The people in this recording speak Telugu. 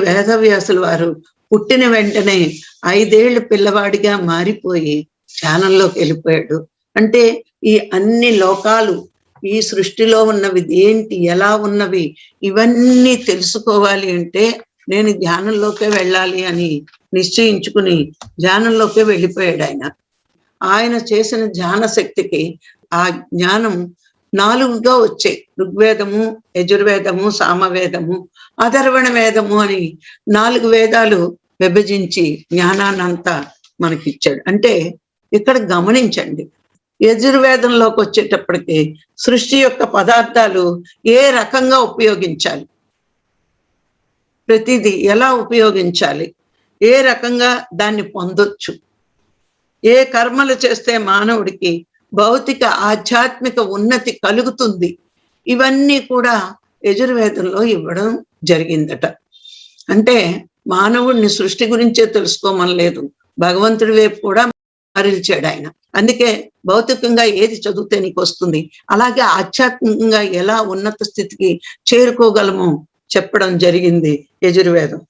వేదవ్యాసులు వారు పుట్టిన వెంటనే ఐదేళ్ళ పిల్లవాడిగా మారిపోయి ధ్యానంలోకి వెళ్ళిపోయాడు. అంటే ఈ అన్ని లోకాలు ఈ సృష్టిలో ఉన్నవి ఏంటి ఎలా ఉన్నవి ఇవన్నీ తెలుసుకోవాలి అంటే నేను ధ్యానంలోకే వెళ్ళాలి అని నిశ్చయించుకుని ధ్యానంలోకే వెళ్ళిపోయాడు ఆయన. ఆయన చేసిన ధ్యాన శక్తికి ఆ జ్ఞానం నాలుగుగా వచ్చాయి. ఋగ్వేదము యజుర్వేదము సామవేదము అధర్వణ వేదము అని నాలుగు వేదాలు విభజించి జ్ఞానాన్నంతా మనకిచ్చాడు. అంటే ఇక్కడ గమనించండి. యజుర్వేదంలోకి వచ్చేటప్పటికి సృష్టి యొక్క పదార్థాలు ఏ రకంగా ఉపయోగించాలి? ప్రతిదీ ఎలా ఉపయోగించాలి? ఏ రకంగా దాన్ని పొందొచ్చు? ఏ కర్మలు చేస్తే మానవుడికి భౌతిక ఆధ్యాత్మిక ఉన్నతి కలుగుతుంది. ఇవన్నీ కూడా యజుర్వేదంలో ఇవ్వడం జరిగిందట. అంటే మానవుడిని సృష్టి గురించే తెలుసుకోమని లేదు భగవంతుడి వైపు కూడా మరల్చాడు ఆయన. అందుకే భౌతికంగా ఏది చదివితే నీకు వస్తుంది అలాగే ఆధ్యాత్మికంగా ఎలా ఉన్నత స్థితికి చేరుకోగలమో చెప్పడం జరిగింది యజుర్వేదం.